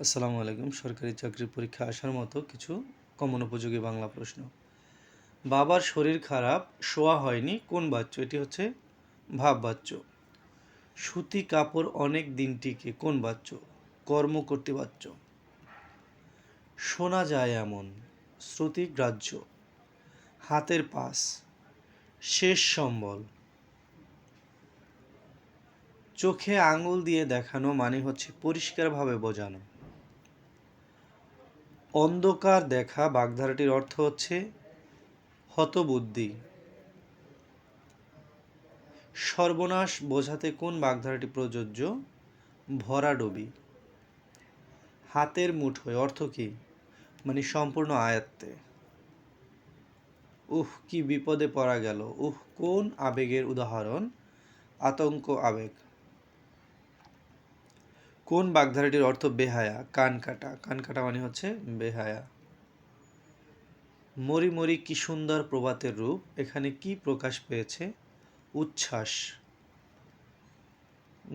আসসালামু আলাইকুম। সরকারি চাকরির পরীক্ষা আসার মতো কিছু কমন উপযোগী বাংলা প্রশ্ন। বাবার শরীর খারাপ, শোয়া হয়নি, কোন বাচ্চ এটি হচ্ছে ভাব বাচ্চ সুতি কাপড় অনেক দিনটিকে কোন বাচ্চ কর্ম করতে বাচ্চ শোনা যায় এমন, শ্রুতি গ্রাহ্য। হাতের পাস, শেষ সম্বল। চোখে আঙুল দিয়ে দেখানো মানে হচ্ছে পরিষ্কারভাবে বোঝানো। অন্ধকার দেখা বাগধারাটির অর্থ হচ্ছে হতবুদ্ধি। সর্বনাশ বোঝাতে কোন বাগধারাটি প্রযোজ্য? ভরাডবি। হাতের মুঠোয় অর্থ কি? মানে সম্পূর্ণ আয়ত্তে। উহ, কি বিপদে পড়া গেল। উহ, কোন আবেগের উদাহরণ? আতঙ্ক আবেগ। কোন বাগধারাটির অর্থ বেহায়া? কান কাটা। কান কাটা মানে হচ্ছে বেহায়া। মরি মরি কি সুন্দর প্রভাতের রূপ। এখানে কি প্রকাশ পেয়েছে? উচ্ছ্বাস।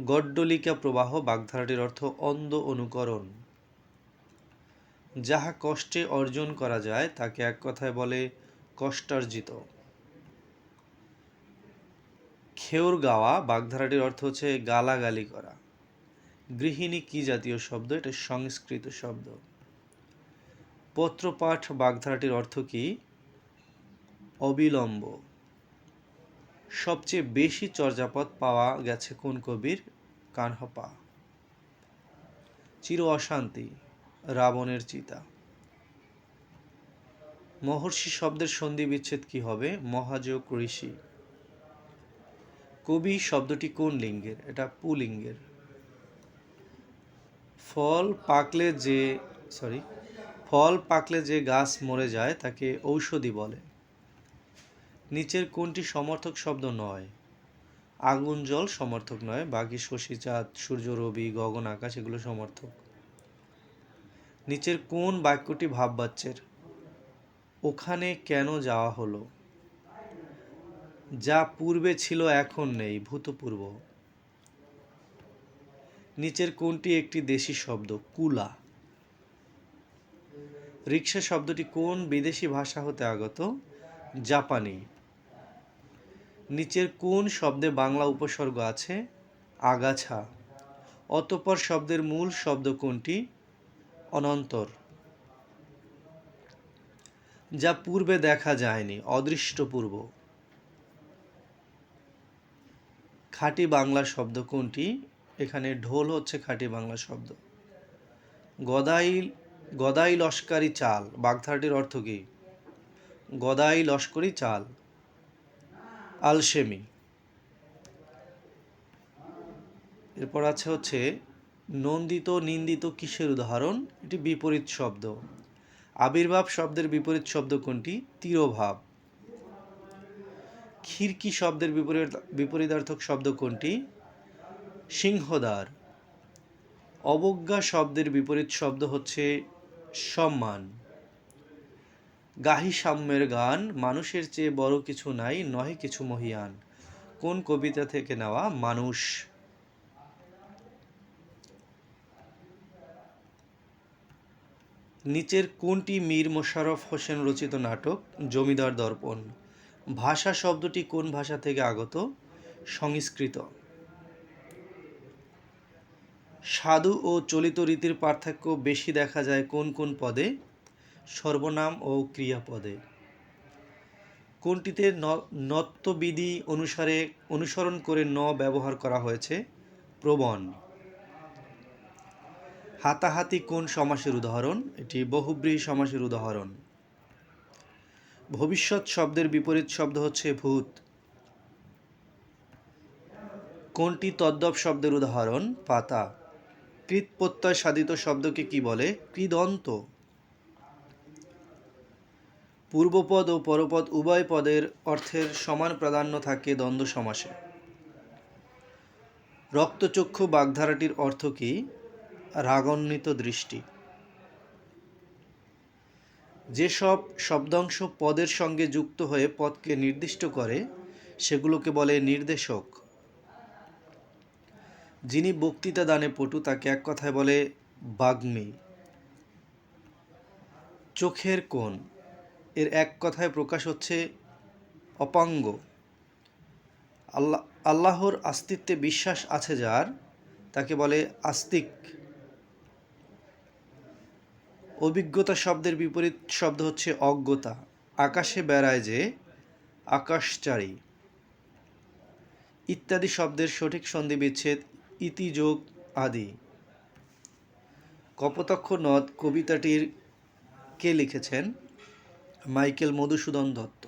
গড্ডলিকা প্রবাহ বাগধারাটির অর্থ অন্ধ অনুকরণ। যাহা কষ্টে অর্জন করা যায়, তাকে এক কথায় বলে কষ্টার্জিত। খেউর গাওয়া বাগধারাটির অর্থ হচ্ছে গালাগালি করা। গৃহিণী কি জাতীয় শব্দ? এটা সংস্কৃত শব্দ। পত্রপাঠ বাগধারাটির অর্থ কি? অবিলম্ব। সবচেয়ে বেশি চর্যাপদ পাওয়া গেছে কোন কবির? কানহপা। চির অশান্তি, রাবণের চিতা। মহর্ষি শব্দের সন্ধি বিচ্ছেদ কি হবে? মহাযোগ ঋষি। কবি শব্দটি কোন লিঙ্গের? এটা পুলিঙ্গের। ফল পাকলে যে সরি ফল পাকলে যে গাছ মরে যায় তাকে ঔষধি বলে। নিচের কোনটি সমর্থক শব্দ নয়? আগুন, জল সমর্থক নয়, বাকি শশী, চাঁদ, সূর্য, রবি, গগন, আকাশ এগুলো সমর্থক। নিচের কোন বাক্যটি ভাববাচ্যের? ওখানে কেন যাওয়া হলো? যা পূর্বে ছিল এখন নেই, ভূতপূর্ব। নিচের কোনটি একটি দেশি শব্দ? কুলা। রিক্সা শব্দটি কোন বিদেশি ভাষা হতে আগত? জাপানি। নিচের কোন শব্দে বাংলা উপসর্গ আছে? আগাছা। অতপর শব্দের মূল শব্দ কোনটি? অনন্তর। যা পূর্বে দেখা যায়নি, অদৃষ্টপূর্ব। খাঁটি বাংলা শব্দ কোনটি? এখানে ঢোল হচ্ছে খাঁটি বাংলা শব্দ। গদাই গদাই লস্কারি চাল, বাগধারাটির অর্থ কী? গদাই লস্করি চাল, আলসেমি। এরপর আছে হচ্ছে, নন্দিত নিন্দিত কিসের উদাহরণ? এটি বিপরীত শব্দ। আবির্ভাব শব্দের বিপরীত শব্দ কোনটি? তিরোভাব। খিরকি শব্দের বিপরীত, বিপরীতার্থক শব্দ কোনটি? সিংহদ্বার। অবজ্ঞা শব্দের বিপরীত শব্দ হচ্ছে সম্মান। গাহি সাম্যের গান, মানুষের চেয়ে বড় কিছু নাই, নহে কিছু মহিয়ান। কোন কবিতা থেকে নেওয়া মানুষ? নিচের কোনটি মীর মোশাররফ হোসেন রচিত নাটক? জমিদার দর্পণ। ভাষা শব্দটি কোন ভাষা থেকে আগত? সংস্কৃত। সাধু ও চলিত রীতির পার্থক্য বেশি দেখা যায় কোন কোন পদে? সর্বনাম ও ক্রিয়াপদে। কোনটিতে নত্যবিধি অনুসারে অনুসরণ করে ন ব্যবহার করা হয়েছে? প্রবণ। হাতাহাতি কোন সমাসের উদাহরণ? এটি বহুব্রীহি সমাসের উদাহরণ। ভবিষ্যৎ শব্দের বিপরীত শব্দ হচ্ছে ভূত। কোনটি তদ্দব শব্দের উদাহরণ? পাতা। কৃত প্রত্যয় সাধিত শব্দকে কি বলে? কৃদন্ত। পূর্বপদ ও পরপদ উভয় পদের অর্থের সমান প্রাধান্য থাকে দ্বন্দ্ব সমাসে। রক্তচক্ষু বাগধারাটির অর্থ কি? রাগান্বিত দৃষ্টি। যেসব শব্দাংশ পদের সঙ্গে যুক্ত হয়ে পদকে নির্দিষ্ট করে, সেগুলোকে বলে নির্দেশক। যিনি বক্তৃতা দানে পটু, তাকে এক কথায় বলে বাগ্মী। চোখের কোণ, এর এক কথায় প্রকাশ হচ্ছে অপাঙ্গ। আল্লাহ আল্লাহর আস্তিত্বে বিশ্বাস আছে যার, তাকে বলে আস্তিক। অভিজ্ঞতা শব্দের বিপরীত শব্দ হচ্ছে অজ্ঞতা। আকাশে বেড়ায় যে আকাশচারী। ইত্যাদি শব্দের সঠিক সন্ধি বিচ্ছেদ ইতিযোগ আদি। কপোতাক্ষ নদ কবিতাটির কে লিখেছেন? মাইকেল মধুসূদন দত্ত।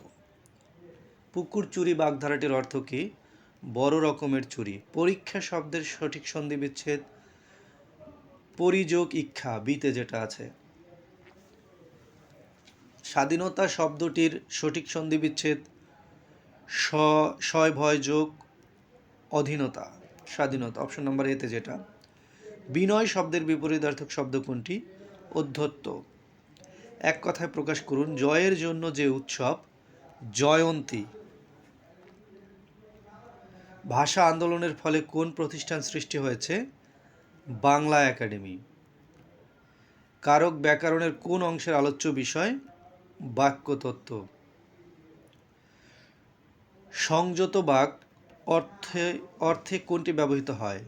পুকুর চুরি বাগধারাটির অর্থ কী? বড় রকমের চুরি। পরীক্ষা শব্দের সঠিক সন্ধি বিচ্ছেদ। পরিযোগ ইচ্ছা, বিতে যেটা আছে। স্বাধীনতা শব্দটির সঠিক সন্ধি বিচ্ছেদ। স ভয় যোগ, অধীনতা। স্বাধীনতা অপশন নাম্বার এতে যেটা। বিনয় শব্দের বিপরীতার্থক শব্দ কোনটি? অধ্যত্ত। এক কথায় প্রকাশ করুন, জয়ের জন্য যে উৎসব, জয়ন্তী। ভাষা আন্দোলনের ফলে কোন প্রতিষ্ঠান সৃষ্টি হয়েছে? বাংলা একাডেমি। কারক ব্যাকরণের কোন অংশের আলোচ্য বিষয়? বাক্যতত্ত্ব। সংযত বাক অর্থে অর্থে কোনটি ব্যবহৃত হয়?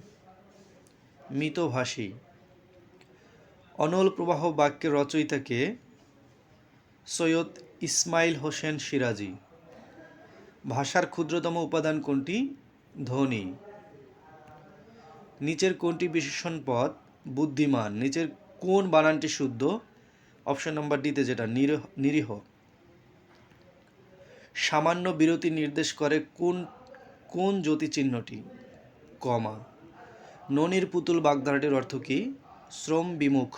মিতভাষী অনল প্রবাহ বাক্যের রচয়িতাকে সৈয়দ ইসমাইল হোসেন সিরাজি। ভাষার ক্ষুদ্রতম উপাদান কোনটি? ধ্বনি। নিচের কোনটি বিশেষণ পদ? বুদ্ধিমান। নিচের কোন বানানটি শুদ্ধ? অপশন নাম্বার ডিতে যেটা, নিরীহ নিরীহ। সামান্য বিরতি নির্দেশ করে কোন কোন জ্যোতি চিহ্নটি কমা। ননির পুতুল বাগধারাটির অর্থ কী? শ্রম বিমুখ।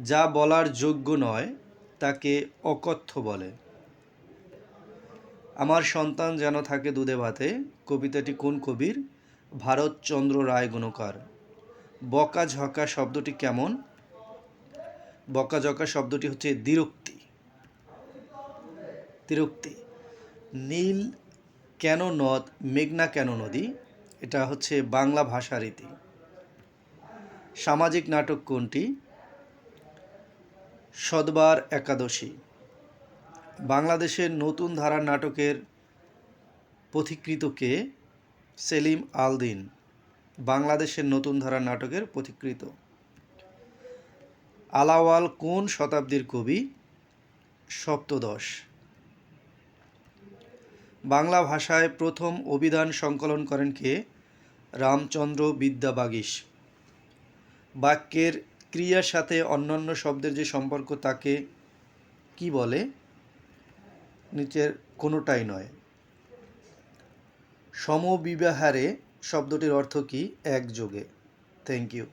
যা বলার যোগ্য নয়, তাকে অকথ্য বলে। আমার সন্তান যেন থাকে দুধে ভাতে কবিতাটি কোন কবির? ভারতচন্দ্র রায় গুণকার। বকা ঝকা শব্দটি কেমন? বকা ঝকা শব্দটি হচ্ছে দ্বিরুক্তি তিরুক্তি। নীল কেন নদ মেঘনা কেন নদী? এটা হচ্ছে বাংলা ভাষা রীতি। সামাজিক নাটক কোনটি? সদবার একাদশী। বাংলাদেশের নতুন ধারার নাটকের পথিকৃতকে সেলিম আলদিন। বাংলাদেশের নতুন ধারার নাটকের পথিকৃত। আলাওয়াল কোন শতাব্দীর কবি? সপ্তদশ। বাংলা ভাষায় প্রথম অভিধান সংকলন করেন কে? রামচন্দ্র বিদ্যাবাগীশ বাক্যের ক্রিয়ার সাথে অন্যান্য শব্দের যে সম্পর্ক তাকে কি বলে? নিচের কোনোটাই নয়। সমবিবাহারে শব্দটির অর্থ কি? একযোগে। Thank you